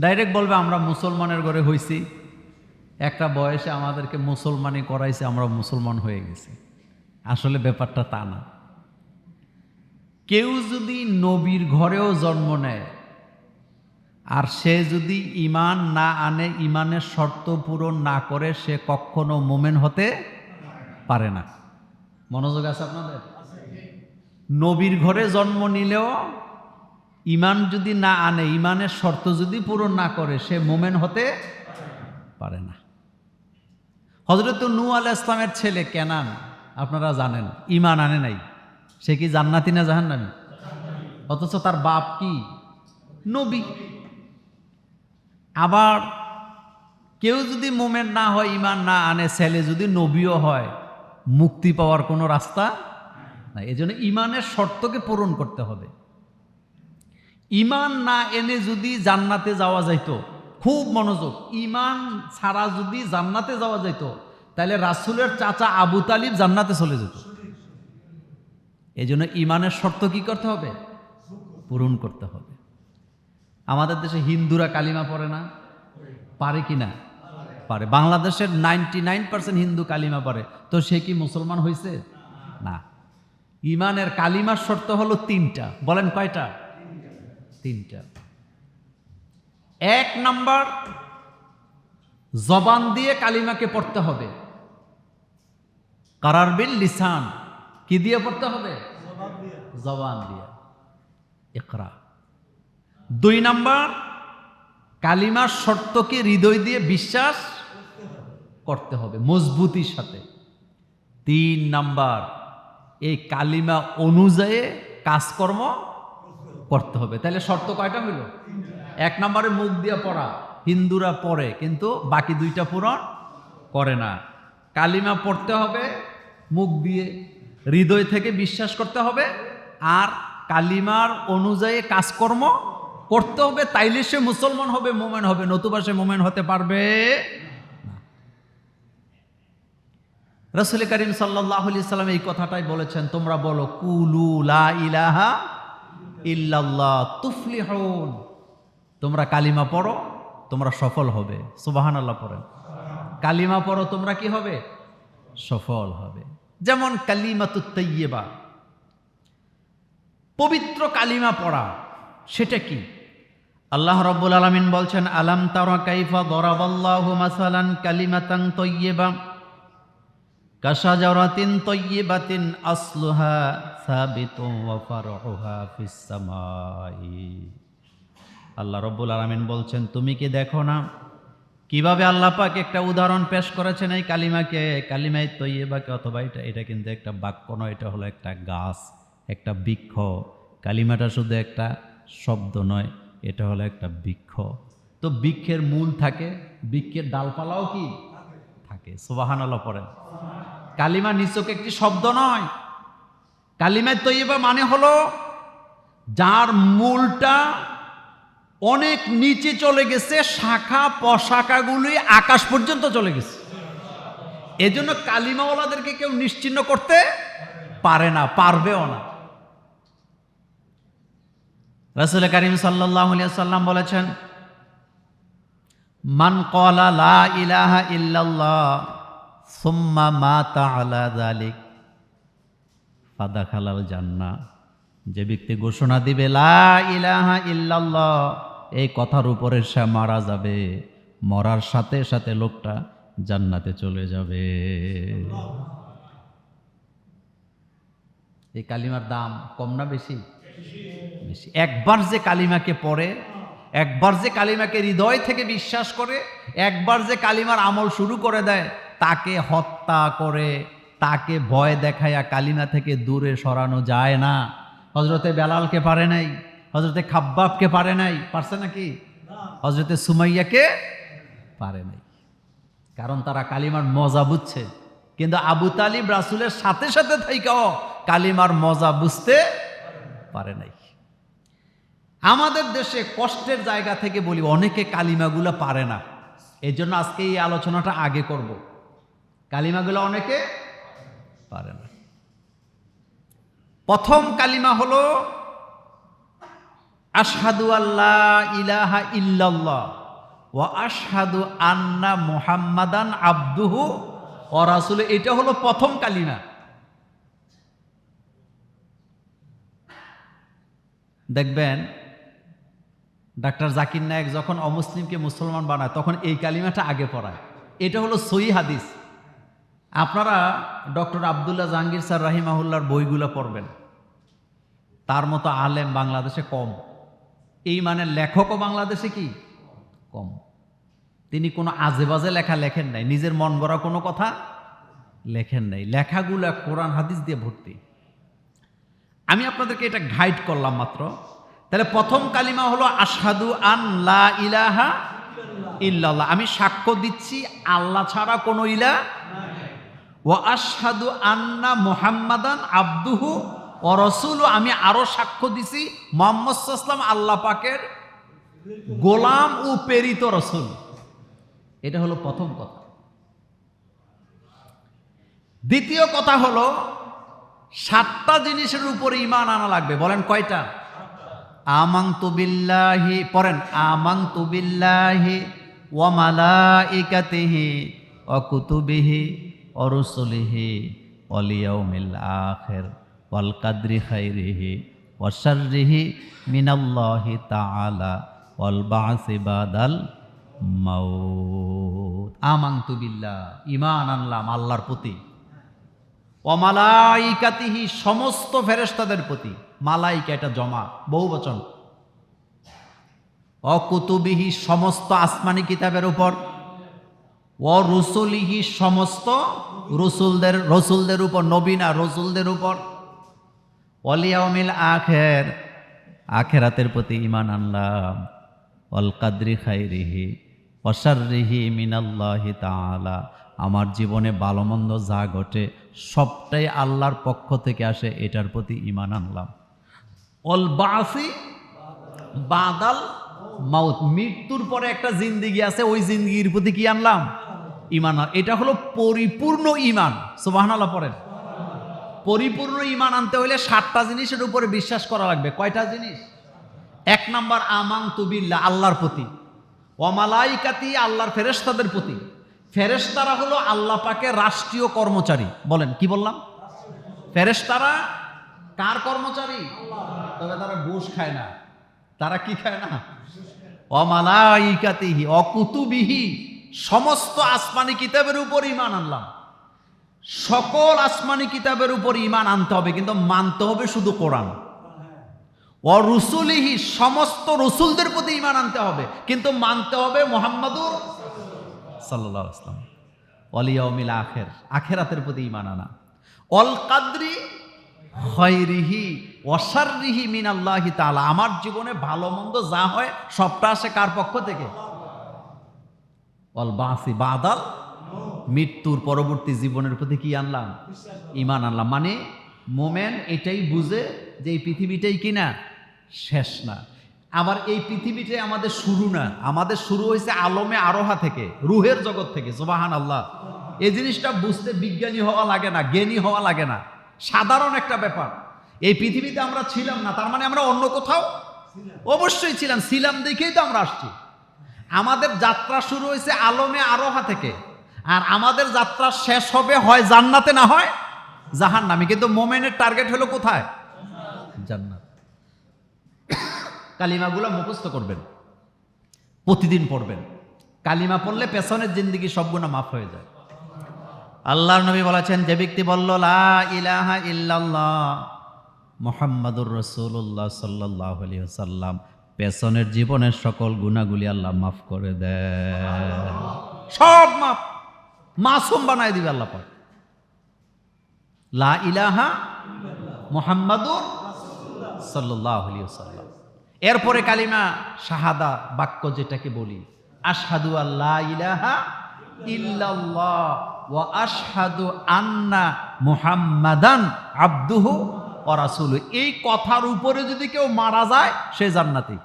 Direct বলবে আমরা মুসলমানের ঘরে হইছি। একটা বয়সে আমাদেরকে মুসলমানি করাইছে আমরা মুসলমান হয়ে গেছি। আসলে ব্যাপারটা তা না। কেউ যদি নবীর ঘরেও জন্ম নেয় আর সে যদি ইমান না আনে ইমানের শর্ত পূরণ না করে সে কখনো মোমেন হতে পারে না। মনোযোগ আছে আপনাদের? নবীর ঘরে জন্ম নিলেও ইমান যদি না আনে, ইমানের শর্ত যদি পূরণ না করে, সে মোমেন হতে পারে না। হজরত নু আলাহ ইসলামের ছেলে কেনান, আপনারা জানেন, ইমান আনে নাই। সে কি জান্নাতি না জাহান্নামি? অথচ তার বাপ কি? নবী। আবার কেউ যদি মোমেন না হয়, ইমান না আনে, ছেলে যদি নবীও হয়, মুক্তি পাওয়ার কোনো রাস্তা না এই জন্য ইমানের শর্তকে পূরণ করতে হবে। ইমান না এনে যদি জান্নাতে যাওয়া যাইতো, খুব মনোযোগ। ইমান ছাড়া যদি জান্নাতে যাওয়া যাইত, তাহলে রাসুলের চাচা আবু তালিব জান্নাতে চলে যেত। এই জন্য ইমানের শর্ত কি করতে হবে? পূরণ করতে হবে। আমাদের দেশে হিন্দুরা কালিমা পড়ে না? পারে কি না? পারে। বাংলাদেশের নাইনটি নাইন পার্সেন্ট হিন্দু কালিমা পড়ে। তো সে কি মুসলমান হয়েছে না। ইমানের কালিমার শর্ত হলো তিনটা। বলেন কয়টা? তিনটা। এক নাম্বার জবান দিয়ে কালিমাকে পড়তে হবে। কারার বিল লিসান কি দিয়ে পড়তে হবে? জবান দিয়ে। একরা দুই নাম্বার কালিমার শর্তকে হৃদয় দিয়ে বিশ্বাস করতে হবে মজবুতির সাথে। তিন নাম্বার এই কালিমা অনুযায়ী কাজকর্ম করতে হবে। তাহলে শর্ত কয়টা হইল? এক নম্বরে মুখ দিয়ে পড়া। হিন্দুরা পড়ে, কিন্তু বাকি দুইটা পূরণ করে না। কালিমা পড়তে হবে, মুখ দিয়ে হৃদয় থেকে বিশ্বাস করতে হবে, আর কালিমার অনুযায়ী কাজকর্ম করতে হবে, তাইলে সে মুসলমান হবে, মোমেন হবে, নতুবা সে মোমেন হতে পারবে রসুল করিম সাল্লাহ সাল্লাম এই কথাটাই বলেছেন, তোমরা বলো, কুলু লা ইলাহা ইল্লাল্লাহ তুফলিহুন। তোমরা কালিমা পড়ো, তোমরা সফল হবে। সুবাহান আল্লাহ পড়েন। কালিমা পড়ো, তোমরা কি হবে? সফল হবে। যেমন কালিমাতু তৈয়বা পবিত্র কালিমা পড়া, সেটা কি? আল্লাহ রব্বুল আলমিন বলছেন, আলাম তারা কাইফা দরাবাল্লাহু মাসালান কালিমাতাং তৈয়বা কাশাজারাতিন তৈয়বাতিন আসলুহা সামাই। আল্লাহ রব্বুল আলামিন বলছেন, তুমি কি দেখো না কীভাবে আল্লাহ পাক একটা উদাহরণ পেশ করেছেন এই কালিমাকে? কালিমাই তৈয়বাকে অথবা এটা এটা কিন্তু একটা বাক্য নয়, এটা হলো একটা গাছ, একটা বৃক্ষ। কালিমাটা শুধু একটা শব্দ নয়, এটা হলো একটা বৃক্ষ। তো বৃক্ষের মূল থাকে, বৃক্ষের ডালপালাও কি? থাকে সুবাহান আল্লাহ পড়েন। কালিমা নিচক একটি শব্দ নয়। কালিমায় তৈবা মানে হলো, যার মূলটা অনেক নিচে চলে গেছে, শাখা পশাখাগুলি আকাশ পর্যন্ত চলে গেছে। এজন্য কালিমাওয়ালাদেরকে কেউ নিশ্চিন্ন করতে পারে না, পারবেও না। রাসুল করিম সাল্লাহ সাল্লাম বলেছেন মান কলা লা ইলাহা ইল্লাল্লাহ সুম্মা মাতা আলা জালিক ফাদা জান্না যে ব্যক্তি ঘোষণা দিবে লা ইলাহা ইল্লাল্লাহ, এই কথার উপরে সে মারা যাবে। মরার সাথে সাথে লোকটা জান্নাতে চলে যাবে। এই কালিমার দাম কম না বেশি? বেশি। একবার যে কালিমাকে পড়ে একবার যে কালিমাকে হৃদয় থেকে বিশ্বাস করে, একবার যে কালিমার আমল শুরু করে দেয়, তাকে হত্যা করে, তাকে ভয় দেখাইয়া কালিমা থেকে দূরে সরানো যায় না। হজরতে বেলালকে পারে নাই হজরতে খাব্বাবকে পারে নাই, পারছে নাকি? হজরতে সুমাইয়াকে পারে নাই। কারণ তারা কালিমার মজা বুঝছে। কিন্তু আবু তালিব রাসুলের সাথে সাথে থাইকাও কালিমার মজা বুঝতে পারে নাই। আমাদের দেশে কষ্টের জায়গা থেকে বলি, অনেকে কালিমাগুলো পারে না। এই জন্য আজকে এই আলোচনাটা আগে করব। কালিমাগুলো অনেকে পারে না। প্রথম কালিমা হলো, আশহাদু আল্লাহ ইলাহা ইল্লাল্লাহ ও আশহাদু আন্না মুহাম্মাদান আব্দুহু ও রাসূল। এটা হলো প্রথম কালিমা। দেখবেন ডাক্তার জাকির নায়েক যখন অমুসলিমকে মুসলমান বানায়, তখন এই কালিমাটা আগে পড়ায়। এটা হলো সই হাদিস। আপনারা ডক্টর আবদুল্লাহ জাহাঙ্গীর স্যার রাহিমাহুল্লার বইগুলো পড়বেন। তার মতো আলেম বাংলাদেশে কম। এই মানে লেখকও বাংলাদেশে কি? কম। তিনি কোনো আজে বাজে লেখা লেখেন নাই। নিজের মন গড়া কোনো কথা লেখেন নাই। লেখাগুলো কোরআন হাদিস দিয়ে ভর্তি। আমি আপনাদেরকে এটা গাইড করলাম মাত্র। তাহলে প্রথম কালিমা হলো আসাদু আন ইলাহা ইল্লাল্লাহ। আমি সাক্ষ্য দিচ্ছি, আল্লাহ ছাড়া কোনো ইলা ও আসাদু আন্না মুহাম্মাদান আব্দুহু ও রসুল। আমি আরও সাক্ষ্য দিছি, মোহাম্মদ আল্লাহ পাকের গোলাম ও প্রেরিত রসুল। এটা হলো প্রথম কথা। দ্বিতীয় কথা হলো, সাতটা জিনিসের উপরে ইমান আনা লাগবে। বলেন কয়টা? আমাং তুবিল্লাহি পড়েন আমাং তুবিল্লাহি ওয়া মালাইকাতিহি ওয়া কুতুবিহি ওয়া রুসুলিহি ওয়াল ইয়াউমিল আখির ওয়াল কাদরি খাইরিহি ওয়া শাররিহি মিনাল্লাহি তাআলা ওয়াল বা'সি বাদাল আমাং বিল্লাহ ইমান আনলাম আল্লাহর প্রতি। অমালাইকাতিহি সমস্ত ফেরেস্তাদের প্রতি। মালাইকা এটা জমা, বহু বচন। অকুতুবিহি সমস্ত আসমানি কিতাবের উপর ও রসুলিহি সমস্ত রসুলদের রসুলদের উপর, নবীনা রসুলদের উপর। অলিয়ামিল আখের, আখেরাতের প্রতি ইমান আনলাম। অল কাদ্রি খাইরিহি অসারিহি মিনাল্লাহি তাআলা। আমার জীবনে ভালো মন্দ যা ঘটে, সবটাই আল্লাহর পক্ষ থেকে আসে, এটার প্রতি ইমান আনলাম। অল বাসি বাদাল মাউত। মৃত্যুর পরে একটা জিন্দিগি আছে, ওই জিন্দিগির প্রতি কি আনলাম? ইমান এটা হলো পরিপূর্ণ ইমান সুবাহান আল্লাহ পড়েন। পরিপূর্ণ ইমান আনতে হলে সাতটা জিনিসের উপরে বিশ্বাস করা লাগবে। কয়টা জিনিস? এক নাম্বার আমাং তুবিল্লা আল্লাহর প্রতি। অমালাইকাতি আল্লাহর ফেরেশতাদের প্রতি। ফেরেশতারা হলো আল্লাহ পাকের রাষ্ট্রীয় কর্মচারী। বলেন, কি বললাম? ফেরেশতারা কার কর্মচারী? তবে তারা ঘুষ খায় না। তারা কি খায় না? অমালাইকাতিহি অকুতুবিহি সমস্ত আসমানি কিতাবের উপর ইমান আনলাম। সকল আসমানি কিতাবের উপর ইমান আনতে হবে কিন্তু মানতে হবে শুধু কোরআন। ও রসুলিহি সমস্ত রসুলদের প্রতি ইমান আনতে হবে কিন্তু মানতে হবে মোহাম্মদুর সাল্লাহ আসলাম অলিয়মিল আখের আখেরাতের প্রতি ইমান আনা। অল কাদ্রি খয়রিহি অসারিহি মিন আল্লাহি তাআলা। আমার জীবনে ভালো মন্দ যা হয়, সবটা আসে কার পক্ষ থেকে? অল বাসি বাদাল মৃত্যুর পরবর্তী জীবনের প্রতি কি আনলাম? ইমান আনলাম। মানে মোমেন এটাই বুঝে যে এই পৃথিবীটাই কি না শেষ না। আবার এই পৃথিবীটাই আমাদের শুরু না। আমাদের শুরু হয়েছে আলমে আরোহা থেকে, রুহের জগৎ থেকে সোবাহান আল্লাহ এই জিনিসটা বুঝতে বিজ্ঞানী হওয়া লাগে না, জ্ঞানী হওয়া লাগে না। সাধারণ একটা ব্যাপার। এই পৃথিবীতে আমরা ছিলাম না, তার মানে আমরা অন্য কোথাও? অবশ্যই ছিলাম ছিলাম দেখেই তো আমরা আসছি। আমাদের যাত্রা শুরু হয়েছে আলমে আরোহা থেকে। আর আমাদের যাত্রা শেষ হবে হয় জান্নাতে না হয় জাহান নামে কিন্তু মোমেনের টার্গেট হলো কোথায়? জান্নাত। কালিমাগুলো মুখস্থ করবেন, প্রতিদিন পড়বেন। কালিমা পড়লে পেছনের জিন্দিগি সবগুলো মাফ হয়ে যায়। আল্লাহর নবী বলেছেন, যে ব্যক্তি বলল ইলাহা ইল্লাল্লাহ মোহাম্মদুর রসুল্লাহ সাল্লাহ আলী সাল্লাম পেছনের জীবনের সকল গুণাগুলি আল্লাহ মাফ করে দেয় সব মাফ। মাসুম বানায় দিবে আল্লাহ পাক। লা ইলাহা মোহাম্মদুর সাল্লাহ আলী সাল্লাম এরপরে কালিমা শাহাদা বাক্য যেটাকে বলি, আশহাদু আল্লাহ ইলাহা ইল্লাল্লাহ। ওয়া আশহাদু আন্না মুহাম্মাদান আব্দুহু ওয়া রাসূলু। এই কথার উপরে যদি কেউ মারা যায়, সে জান্নাতি।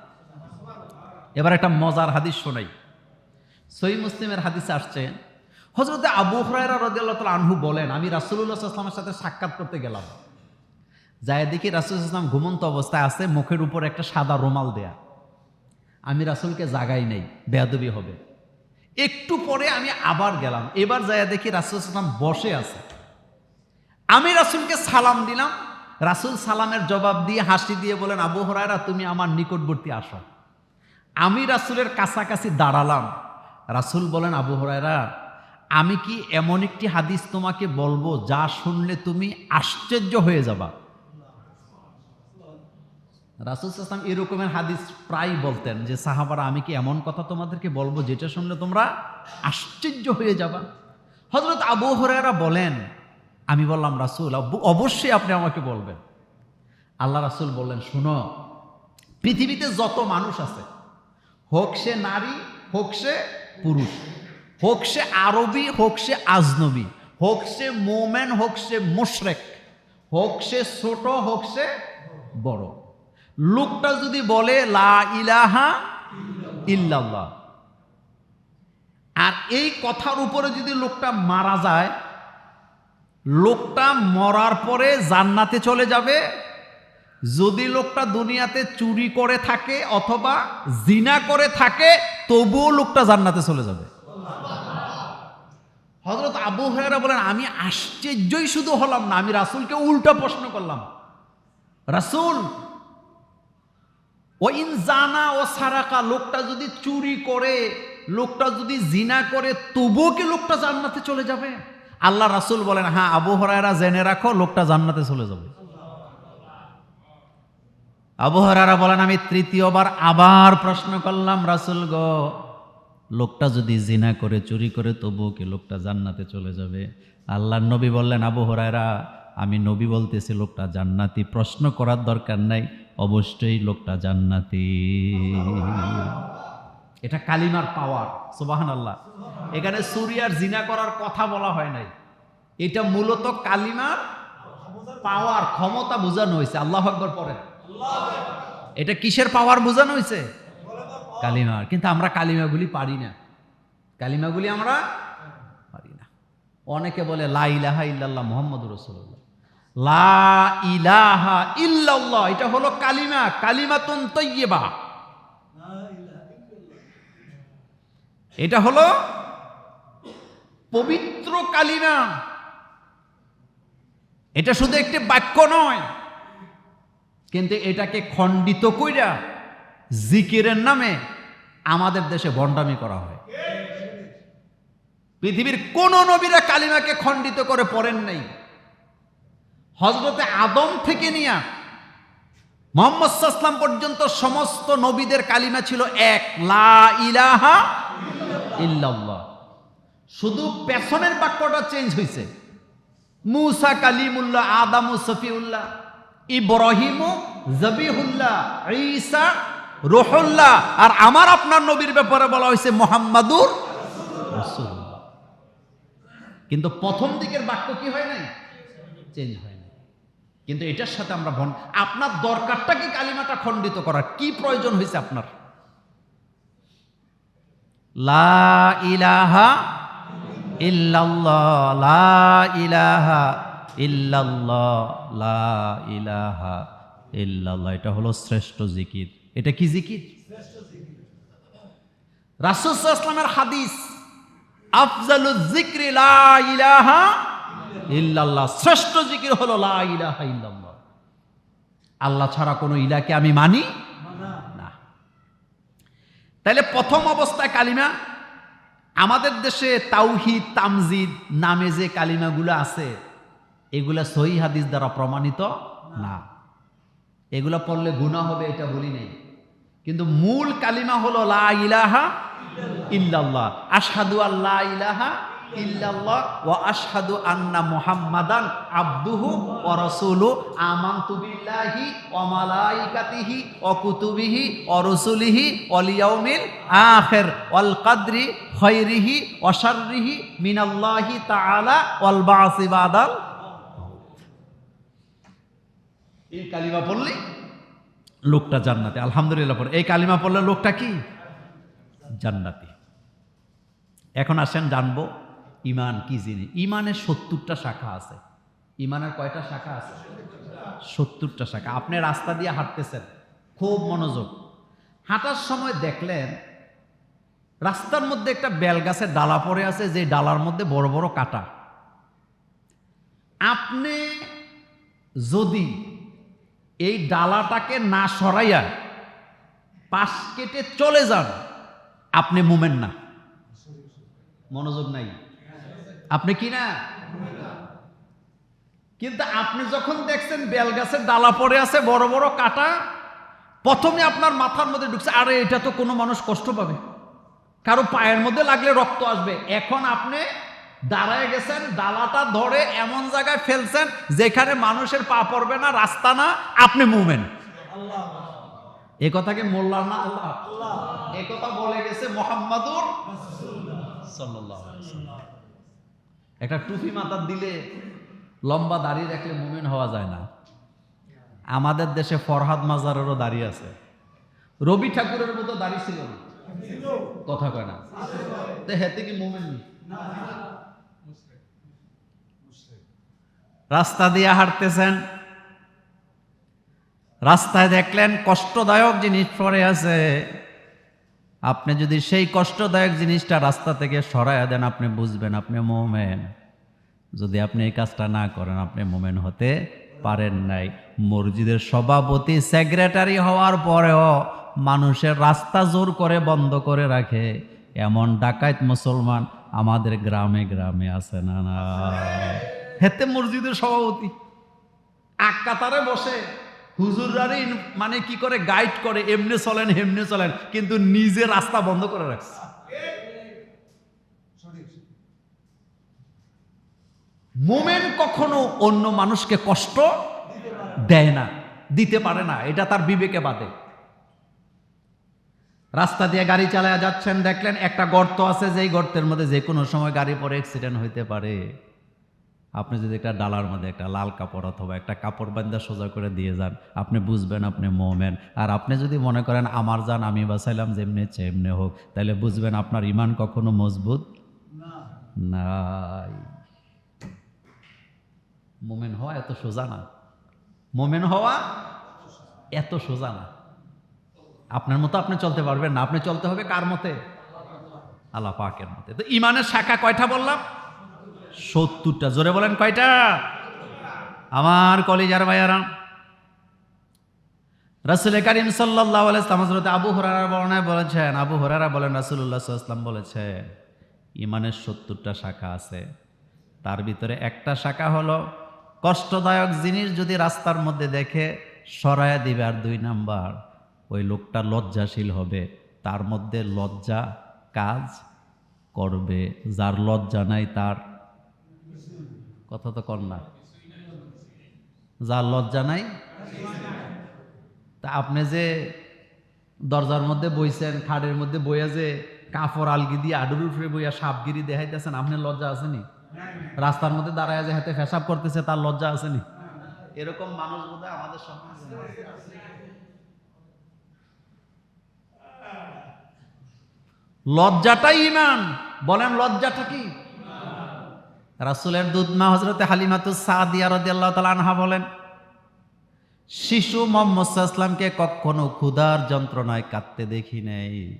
এবার একটা মজার হাদিস শোনাই। সই মুসলিমের হাদিসে আসছে হজরতে আবু হরাইরা রাদিয়াল্লাহু আনহু বলেন, আমি সাল্লাল্লাহু আলাইহি সাথে সাক্ষাৎ করতে গেলাম। যায় দেখি রাসুল ইসলাম ঘুমন্ত অবস্থায় আছে, মুখের উপর একটা সাদা রুমাল দেয়া। আমি রাসুলকে জাগাই নেই, বেয়াদবি হবে। একটু পরে আমি আবার গেলাম। এবার যায় দেখি রাসুল সালাম বসে আছে। আমি রাসুলকে সালাম দিলাম। রাসুল সালামের জবাব দিয়ে হাসি দিয়ে বলেন, আবু হরায়রা, তুমি আমার নিকটবর্তী আসো। আমি রাসুলের কাছাকাছি দাঁড়ালাম। রাসুল বলেন, আবু হরায়রা, আমি কি এমন একটি হাদিস তোমাকে বলব যা শুনলে তুমি আশ্চর্য হয়ে যাবা? রাসুল ইসলাম এরকমের হাদিস প্রায় বলতেন যে, সাহাবারা, আমি কি এমন কথা তোমাদেরকে বলব যেটা শুনলে তোমরা আশ্চর্য হয়ে যাবা? হজরত আবু হরায়রা বলেন, আমি বললাম, রাসুল অবশ্যই আপনি আমাকে বলবেন। আল্লাহ রাসুল বললেন, শুনো, পৃথিবীতে যত মানুষ আছে, হোক সে নারী, হোক সে পুরুষ, হোক সে আরবি, হোক সে আজনবী, হোক সে মোমেন, হোক সে মোশরেক, হোক সে ছোট, হোক সে বড় লোকটা যদি বলে, লা ইলাহা ইল্লাল্লাহ আর এই কথার উপরে যদি লোকটা মারা যায়, লোকটা মরার পরে জান্নাতে চলে যাবে। যদি লোকটা দুনিয়াতে চুরি করে থাকে অথবা জিনা করে থাকে, তবুও লোকটা জান্নাতে চলে যাবে। হজরত আবু হরারা বলেন, আমি আশ্চর্যই শুধু হলাম না, আমি রাসুলকে উল্টা প্রশ্ন করলাম। রাসুল ও ইনজানা ও সারাকা লোকটা যদি চুরি করে, লোকটা যদি জিনা করে, তবুও কি লোকটা জান্নাতে চলে যাবে? আল্লাহ রাসুল বলেন হ্যাঁ আবু হরায়রা জেনে রাখো, লোকটা জান্নাতে চলে যাবে। আবু হরারা বলেন, আমি তৃতীয়বার আবার প্রশ্ন করলাম, রাসুল গো, লোকটা যদি জিনা করে, চুরি করে, তবুও কি লোকটা জান্নাতে চলে যাবে? আল্লাহ নবী বললেন, আবু হরায়রা, আমি নবী বলতেছি, লোকটা জান্নাতি। প্রশ্ন করার দরকার নাই। অবশ্যই লোকটা জান্নাতি। এটা কালিমার পাওয়ার সুবাহান আল্লাহ এখানে সুরিয়ার জিনা করার কথা বলা হয় নাই। এটা মূলত কালিমার পাওয়ার ক্ষমতা বোঝানো হয়েছে। আল্লাহ আকবর পরে এটা কিসের পাওয়ার বোঝানো হয়েছে? কালিমার। কিন্তু আমরা কালিমাগুলি পারি না। কালিমাগুলি আমরা পারি না। অনেকে বলে, লা ইলাহা ইল্লাল্লাহ মোহাম্মদ রসুল্লাহ লা ইলাহা ইল্লাল্লাহ, এটা হলো কালিমা, কালিমাতুন তৈয়বা এটা হলো পবিত্র কালিমা। এটা শুধু একটি বাক্য নয়, কিন্তু এটাকে খণ্ডিত কইরা জিকিরের নামে আমাদের দেশে ভণ্ডামি করা হয়। পৃথিবীর কোন নবীরা কালিমাকে খণ্ডিত করে পড়েন নাই। হজরতে আদম থেকে নিয়া মোহাম্মদ সাল্লাম পর্যন্ত সমস্ত নবীদের কালিমা ছিল এক, লা ইলাহা ইল্লাল্লাহ। শুধু পেছনের বাক্যটা চেঞ্জ হয়েছে মুসা কালিমুল্লাহ, আদামু সফিউল্লাহ, ইব্রাহিম জবিহুল্লাহ, ঈসা রুহুল্লাহ আর আমার আপনার নবীর ব্যাপারে বলা হয়েছে মোহাম্মদুর কিন্তু প্রথম দিকের বাক্য কি হয় নাই? চেঞ্জ হয়। কিন্তু এটার সাথে আমরা ভন আপনার দরকারটা কি কালিমাটা খণ্ডিত করার? কি প্রয়োজন হয়েছে আপনার? লা ইলাহা লা ইলাহা লা ইলাহা এটা হলো শ্রেষ্ঠ জিকির। এটা কি জিকির? রাসূল হাদিস আফজালু জিক্রি লা ইলাহা ইল্লাল্লাহ, শ্রেষ্ঠ জিকির হলো আল্লাহ ছাড়া কোনো ইলাকে আমি মানি না। তাহলে প্রথম অবস্থায় কালিমা, আমাদের দেশে তাওহিদ, তামজিদ নামে যে কালিমাগুলো আছে, এগুলা সহি হাদিস দ্বারা প্রমাণিত না। এগুলা পড়লে গুণা হবে এটা বলি নেই। কিন্তু মূল কালিমা হলো লা ইলাহা ইল্লাল্লাহ। আশহাদু আল্লাহ ইলাহা ইল্লাল্লাহ। ওয়া আশহাদু আন্না মুহাম্মাদান আবদুহু ওয়া রাসূলু। আমানতু বিল্লাহি ওয়া মালাইকাতিহি ওয়া কুতুবিহি ওয়া রুসুলিহি ওয়াল ইয়াউমিল আখির। ওয়াল কদরি খায়রিহি ওয়া শাররিহি মিনাল্লাহি তাআলা ওয়াল বাসি বাদাল। এই কালিমা পড়লে লোকটা জান্নাতে। আলহামদুলিল্লাহ পড়ে। এই কালিমা পড়লে লোকটা কি? জান্নাতি। এখন আসেন, জানব ইমান কি জিনিস? ইমানের সত্তরটা শাখা আছে। ইমানের কয়টা শাখা আছে? সত্তরটা শাখা। আপনি রাস্তা দিয়ে হাঁটতেছেন, খুব মনোযোগ। হাঁটার সময় দেখলেন, রাস্তার মধ্যে একটা বেল গাছের ডালা পড়ে আছে, যে ডালার মধ্যে বড় বড় কাটা। আপনি যদি এই ডালাটাকে না সরাইয়া পাশ কেটে চলে যান, আপনি মুমেন না। মনোযোগ নাই। আপনি কি না? কিন্তু আপনি যখন দেখছেন বেল গাছের ডালা পড়ে আছে, বড় বড় কাটা, প্রথমে আপনার মাথার মধ্যে ঢুকছে, আরে এটা তো কোনো মানুষ কষ্ট পাবে। কারও পায়ের মধ্যে লাগলে রক্ত আসবে। এখন আপনি দাঁড়ায় গেছেন, ডালাটা ধরে এমন জায়গায় ফেলছেন, যেখানে মানুষের পা পড়বে না, রাস্তা না, আপনি মুভমেন এ মোল্লার না আল্লাহ? এ কথা বলে গেছে মোহাম্মদুর। একটা টুপি মাথার দিলে লম্বা দাড়ি রাখলে মুমিন হওয়া যায় না। আমাদের দেশে ফরহাদ মাজারেরও দাড়ি আছে। রবি ঠাকুরের মতো দাড়ি ছিল কথা কয় না? হেতে কি মুমিন? রাস্তা দিয়ে হাঁটতেছেন। রাস্তায় দেখলেন কষ্টদায়ক জিনিস পরে আছে। আপনি যদি সেই কষ্টদায়ক জিনিসটা রাস্তা থেকে সরাইয়া দেন, আপনি বুঝবেন, আপনি মোমেন। যদি আপনি এই কাজটা না করেন, আপনি মোমেন হতে পারেন নাই। মসজিদের সভাপতি সেক্রেটারি হওয়ার পরেও মানুষের রাস্তা জোর করে বন্ধ করে রাখে। এমন ডাকাত মুসলমান আমাদের গ্রামে গ্রামে আছে না না হেতে মসজিদের সভাপতি। এক কাতারে বসে। হুজুরারই মানে কি করে? গাইড করে, এমনি চলেন, হেমনে চলেন, কিন্তু নিজে রাস্তা বন্ধ করে রাখছে। মোমেন কখনো অন্য মানুষকে কষ্ট দেয় না, দিতে পারে না, এটা তার বিবেকে বাদে। রাস্তা দিয়ে গাড়ি চালায় যাচ্ছেন, দেখলেন একটা গর্ত আছে, যেই গর্তের মধ্যে যে কোনো সময় গাড়ি পরে অ্যাক্সিডেন্ট হইতে পারে। আপনি যদি একটা ডালার মধ্যে একটা লাল কাপড় অথবা একটা কাপড় বান্ধা সোজা করে দিয়ে যান আপনি বুঝবেন আপনি মোমেন। আর আপনি যদি মনে করেন আমার যান আমি বাঁচাইলাম যেমনি চেমনে হোক তাহলে বুঝবেন আপনার ইমান কখনো মজবুত নাই। মোমেন হওয়া এত সোজা না। মোমেন হওয়া এত সোজা না। আপনার মতো আপনি চলতে পারবেন না। আপনি চলতে হবে কার মতে? আল্লাহ পাকের মতে। তো ইমানের শাখা কয়টা বললাম? সত্তরটা, জোরে বলেন কয়টা? আমার কলিজার ভাইয়ারা। রাসুল করিম সাল্লাহ ইসলাম হজরত আবু হরারা বর্ণায় বলেছেন, আবু হরারা বলেন রাসুল্লাহ ইসলাম বলেছেন, ইমানের সত্তরটা শাখা আছে। তার ভিতরে একটা শাখা হলো, কষ্টদায়ক জিনিস যদি রাস্তার মধ্যে দেখে সরায়া দিবে আর দুই নাম্বার, ওই লোকটা লজ্জাশীল হবে। তার মধ্যে লজ্জা কাজ করবে, যার লজ্জা নাই তার কথা তো কর না। যার লজ্জা নাই, তা আপনি যে দরজার মধ্যে বইছেন খাড়ের মধ্যে বইয়া যে কাপড় আলগি দিয়ে আডুর উপরে বইয়া সাপগিরি দেখাইতেছেন, আপনার লজ্জা আসেনি রাস্তার মধ্যে দাঁড়ায় যে হাতে ফেসাব করতেছে, তার লজ্জা আসেনি এরকম মানুষ বোধ আমাদের সমাজে লজ্জাটাই ইমান। বলেন, লজ্জাটা কি? রাসুলের দুধমা হজরতে হালিমাতুস সাদিয়া রাদিয়াল্লাহু তাআলা আনহা বলেন শিশু মোহাম্মদ ইসলামকে কখনো ক্ষুধার যন্ত্রণায় কাঁদতে দেখি নাই।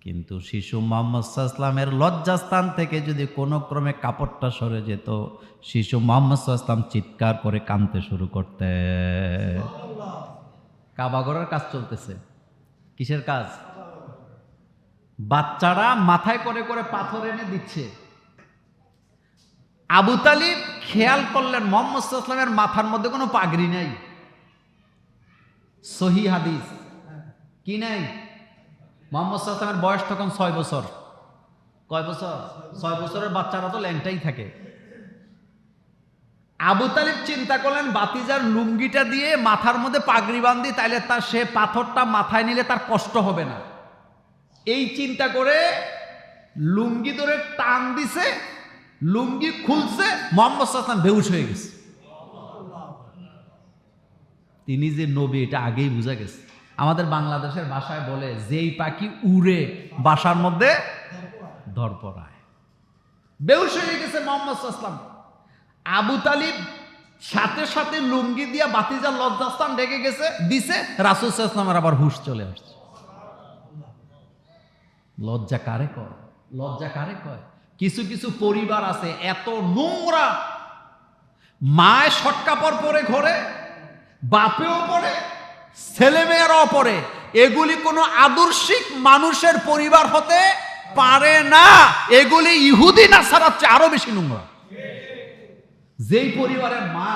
কিন্তু শিশু মোহাম্মদ ইসলামের লজ্জাস্থান থেকে যদি কোনো ক্রমে কাপড়টা সরে যেত শিশু মোহাম্মদ ইসলাম চিৎকার করে কাঁদতে শুরু করতে। কাবাগরের কাজ চলতেছে। কিসের কাজ? বাচ্চারা মাথায় করে করে পাথর এনে দিচ্ছে। আবু তালিব খেয়াল করলেন মোহাম্মদ ইসলামের মাথার মধ্যে কোনো পাগড়ি নাই। সহি হাদিস। কি নাই? মোহাম্মদ ইসলামের বয়স তখন ছয় বছর। কয় বছর? ছয় বছরের বাচ্চারা তো ল্যাংটাই থাকে। আবু তালিব চিন্তা করলেন, বাতিজার লুঙ্গিটা দিয়ে মাথার মধ্যে পাগড়ি বান্ধি তাইলে তার সে পাথরটা মাথায় নিলে তার কষ্ট হবে না। এই চিন্তা করে লুঙ্গি ধরে টান দিছে লুঙ্গি খুলছে, মোহাম্মদ সাল্লাম বেউস হয়ে গেছে। তিনি যে নবী, এটা আগেই বোঝা গেছে। আমাদের বাংলাদেশের ভাষায় বলে, যেই পাখি উড়ে, বাসার মধ্যে ধরপড়ায়। বেউস হয়ে গেছে মোহাম্মদ সাল্লাম আবু তালিব সাথে সাথে লুঙ্গি দিয়া বাতিজার লজ্জাস্থান ডেকে গেছে, দিছে, রাসুল ইসলামের আবার হুশ চলে আসছে। লজ্জা কারে কয়? লজ্জা কারে কয়? কিছু কিছু পরিবার আছে, এত নোংরা। মায় শর্ট কাপড় পরে ঘরে, বাপেও পড়ে ছেলেমেয়েরাও পড়ে এগুলি কোনো আদর্শিক মানুষের পরিবার হতে পারে না। এগুলি ইহুদি না চেয়ে আরও বেশি নোংরা। যেই পরিবারের মা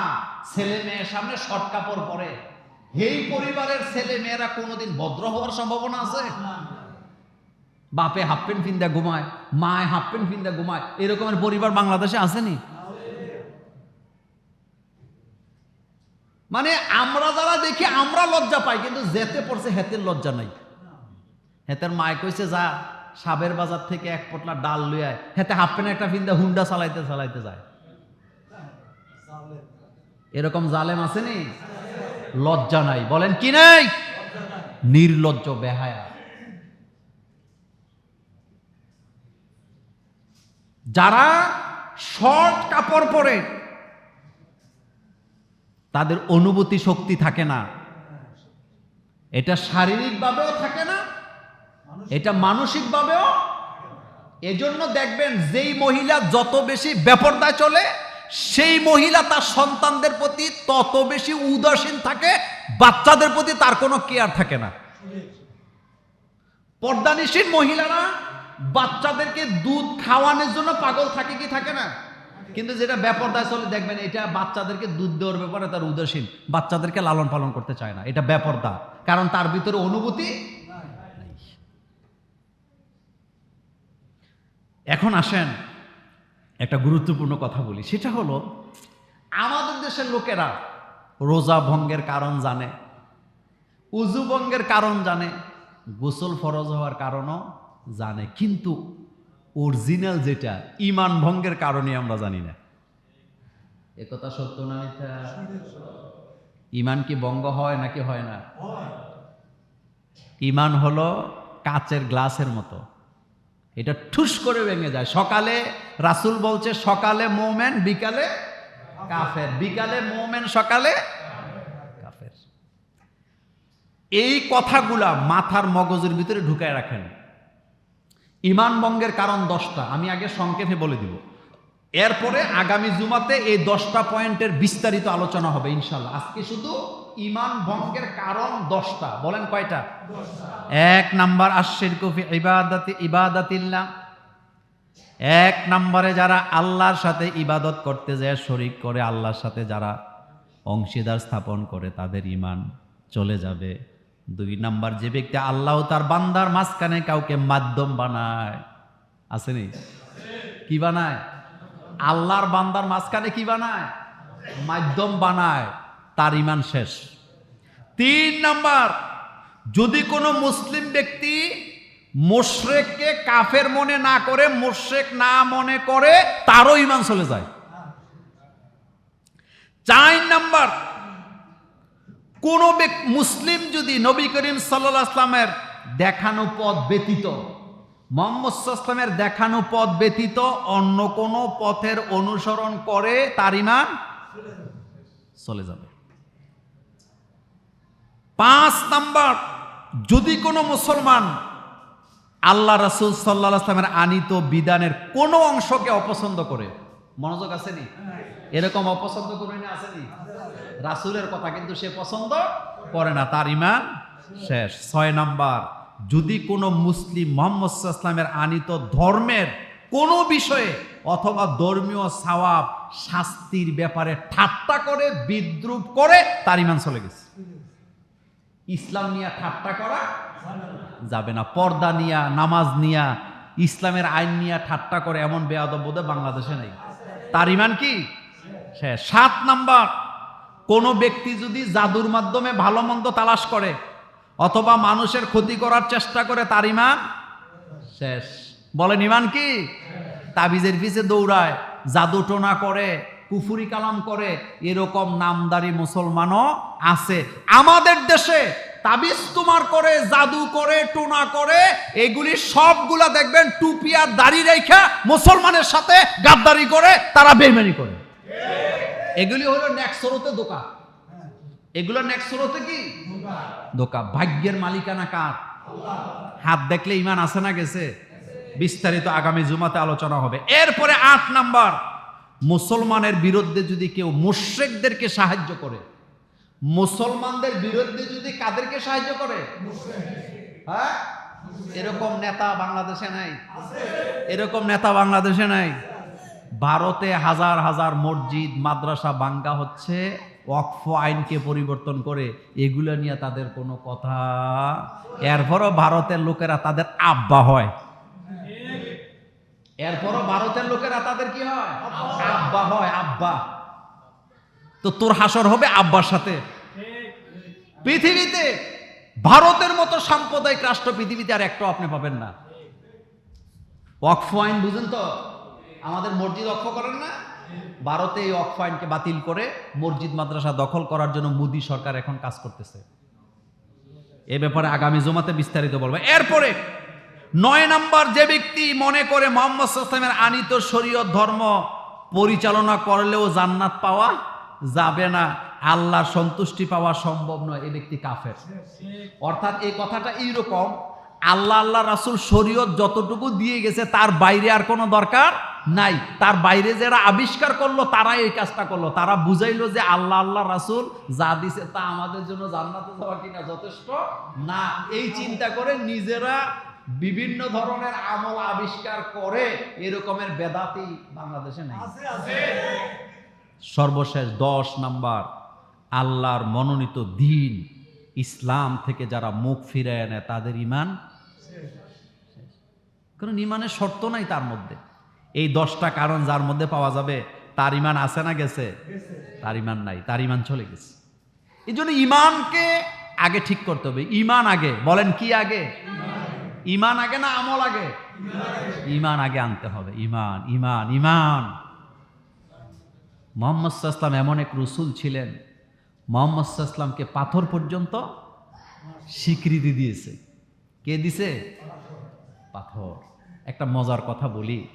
ছেলে মেয়ের সামনে শর্ট কাপড় পরে এই পরিবারের ছেলে মেয়েরা কোনোদিন ভদ্র হওয়ার সম্ভাবনা আছে? বাপে হাফ প্যান্ট ফিন্দা ঘুমায়, মায় হাফ প্যান্ট ফিন্দা ঘুমায়। এরকমের পরিবার বাংলাদেশে আসেনি? মানে আমরা যারা দেখি, আমরা লজ্জা পাই, কিন্তু যেতে পড়ছে হেতের লজ্জা নাই। হেতের মায় কইছে, যা, সাবের বাজার থেকে এক পটলা ডাল লুয়ে আয়। হেতে হাফ প্যান্ট একটা ফিন্দা হুন্ডা চালাইতে চালাইতে যায়। এরকম জালেম আসেনি? লজ্জা নাই। বলেন, কি নাই? নির্লজ্জ, বেহায়া। যারা শর্ট কাপড় পরে, তাদের অনুভূতি শক্তি থাকে না। এটা শারীরিকভাবেও থাকে না, এটা মানসিকভাবেও। এজন্য দেখবেন, যেই মহিলা যত বেশি বেপরদায় চলে, সেই মহিলা তার সন্তানদের প্রতি তত বেশি উদাসীন থাকে, বাচ্চাদের প্রতি তার কোনো কেয়ার থাকে না। পর্দানিসীন মহিলারা বাচ্চাদেরকে দুধ খাওয়ানোর জন্য পাগল থাকে কি থাকে না? কিন্তু যেটা ব্যাপারদায় চলে দেখবেন, এটা বাচ্চাদেরকে দুধ দেওয়ার ব্যাপারে তার উদাসীন। বাচ্চাদেরকে লালন পালন করতে চায় না। এটা ব্যাপারদা কারণ তার ভিতরে অনুভূতি এখন আসেন, একটা গুরুত্বপূর্ণ কথা বলি। সেটা হলো, আমাদের দেশের লোকেরা রোজা ভঙ্গের কারণ জানে, উজু ভঙ্গের কারণ জানে, গোসল ফরজ হওয়ার কারণও জানে, কিন্তু অরিজিনাল যেটা, ইমান ভঙ্গের কারণে আমরা জানি না। একথা সত্য না মিথ্যা? ইমান কি ভঙ্গ হয় নাকি হয় না? ইমান হলো কাচের গ্লাসের মতো। এটা ঠুস করে ভেঙে যায়। সকালে রাসুল বলছে, সকালে মোমেন, বিকালে কাফের। বিকালে মোমেন, সকালে কাফের। এই কথাগুলা মাথার মগজের ভিতরে ঢুকায় রাখেন। ইমান ভঙ্গের কারণ দশটা, আমি আগে সংক্ষেপে বলে দিব। এরপরে আগামী জুমাতে এই দশটা পয়েন্টের বিস্তারিত আলোচনা হবে ইনশাল্লাহ আজকে শুধু ইমান ভঙ্গের কারণ দশটা, বলেন কয়টা? এক নাম্বার আশ্বির কফি ইবাদাতি, ইবাদাতিল্লাহ। এক নম্বরে যারা আল্লাহর সাথে ইবাদত করতে যায়, শরিক করে আল্লাহর সাথে যারা অংশীদার স্থাপন করে, তাদের ইমান চলে যাবে। দুই নাম্বার যে ব্যক্তি আল্লাহ তার বান্দার মাঝখানে কাউকে মাধ্যম বানায়। আসেনি কি বানায়? আল্লাহর বান্দার মাঝখানে কি বানায়? মাধ্যম বানায়। তার ইমান শেষ। তিন নাম্বার, যদি কোনো মুসলিম ব্যক্তি মোশরেককে কাফের মনে না করে, মোশরেক না মনে করে, তারও ইমান চলে যায়। চার নাম্বার কোন মুসলিম যদি নবী করিম সাল্লাহ দেখানো পথ ব্যতীত, মোহাম্মদ ইসলামের দেখানো পথ ব্যতীত অন্য কোন পথের অনুসরণ করে তার ইমান চলে যাবে। পাঁচ নাম্বার, যদি কোনো মুসলমান আল্লাহ রাসুল সাল্লাহ আসলামের আনিত বিধানের কোনো অংশকে অপছন্দ করে মনোযোগ আসেনি? এরকম অপছন্দ করে না আসেনি? রাসুলের কথা কিন্তু সে পছন্দ করে না তার ইমান শেষ। ছয় নাম্বার যদি কোনো মুসলিম মোহাম্মদ ইসলামের আনিত ধর্মের কোনো বিষয়ে অথবা ধর্মীয় সওয়াব শাস্তির ব্যাপারে ঠাট্টা করে বিদ্রুপ করে তার ইমান চলে গেছে। ইসলাম নিয়ে ঠাট্টা করা যাবে না। পর্দা নিয়া নামাজ নিয়া ইসলামের আইন নিয়ে ঠাট্টা করে এমন বেয়াদব বোধ বাংলাদেশে নেই। তার ইমান কি। সাত নাম্বার। কোনো ব্যক্তি যদি জাদুর মাধ্যমে ভালো মন্দ তালাশ করে, অথবা মানুষের ক্ষতি করার চেষ্টা করে, তার ইমান শেষ। বলেন, ইমান কি? তাবিজের পিছে দৌড়ায়, জাদু টোনা করে, কুফুরি কালাম করে, এরকম নামদারি মুসলমানও আছে। আমাদের দেশে তাবিজ তোমার করে, জাদু করে, টোনা করে, এগুলি সবগুলা দেখবেন টুপি আর দাড়ি রেখা মুসলমানের সাথে গাদ্দারি করে, তারা বেইমানি করে। এগুলি হলো নেক্সরতে দোকা এগুলো নেক্সরতে কি? দোকা ভাগ্যের মালিকানা কার? হাত দেখলে ইমান আছে না গেছে? বিস্তারিত আগামী জুমাতে আলোচনা হবে। এরপরে আট নাম্বার, মুসলমানের বিরুদ্ধে যদি কেউ মুশ্রেকদেরকে সাহায্য করে মুসলমানদের বিরুদ্ধে যদি কাদেরকে সাহায্য করে? হ্যাঁ? এরকম নেতা বাংলাদেশে নাই। এরকম নেতা বাংলাদেশে নাই। ভারতে হাজার হাজার মসজিদ, মাদ্রাসা বাঙ্গা হচ্ছে, ওয়াকফ আইনকে পরিবর্তন করে এগুলো নিয়ে তাদের কোনো কথা। এরপরও ভারতের লোকেরা তাদের আব্বা হয়। এরপরও ভারতের লোকেরা তাদের কি হয়? আব্বা হয়, আব্বা। তো তোর হাসর হবে আব্বার সাথে। পৃথিবীতে ভারতের মতো সাম্প্রদায়িক রাষ্ট্র পৃথিবীতে আর একটা আপনি পাবেন না। ওয়াকফ আইন, বুঝেন তো? আমাদের মসজিদ অক্ষ করেন না? ভারতে এই ওয়াকফ আইনকে বাতিল করে মসজিদ মাদ্রাসা দখল করার জন্য মোদী সরকার এখন কাজ করতেছে। এ ব্যাপারে আগামী জমাতে বিস্তারিত বলব। এরপরে নয় নাম্বার, যে ব্যক্তি মনে করে মোহাম্মদ সাল্লামের আনিত শরীয়ত ধর্ম পরিচালনা করলেও জান্নাত পাওয়া যাবে না। আল্লাহর সন্তুষ্টি পাওয়া সম্ভব নয় এই ব্যক্তি কাফের। অর্থাৎ এই কথাটা এইরকম, আল্লাহ আল্লাহ রাসুল শরীয়ত যতটুকু দিয়ে গেছে, তার বাইরে আর কোনো দরকার নাই। তার বাইরে যারা আবিষ্কার করল, তারাই এই কাজটা করল। তারা বুঝাইলো যে আল্লাহ আল্লাহ রাসুল যা দিছে তা আমাদের জন্য জান্নাতে যাওয়া কিনা যথেষ্ট? না। এই চিন্তা করে নিজেরা বিভিন্ন ধরনের আমল আবিষ্কার করে এরকমের বেদাতি বাংলাদেশে নেই। সর্বশেষ দশ নাম্বার, আল্লাহর মনোনীত দিন, ইসলাম থেকে যারা মুখ ফিরে নেয় তাদের ইমান কারণ ইমানের শর্ত নাই তার মধ্যে। এই দশটা কারণ যার মধ্যে পাওয়া যাবে, তার ইমান আছে না গেছে? তার ইমান নাই, তার ইমান চলে গেছে। এই জন্য ইমানকে আগে ঠিক করতে হবে। ইমান আগে, বলেন কি আগে? ইমান আগে না আমল আগে? ইমান আগে। আনতে হবে। ইমান ইমান ইমান মোহাম্মদ সাল্লাম এমন এক রসুল ছিলেন, মোহাম্মদ সাল্লামকে পাথর পর্যন্ত স্বীকৃতি দিয়েছে। কে দিছে? পাথর। একটা মজার কথা বলি।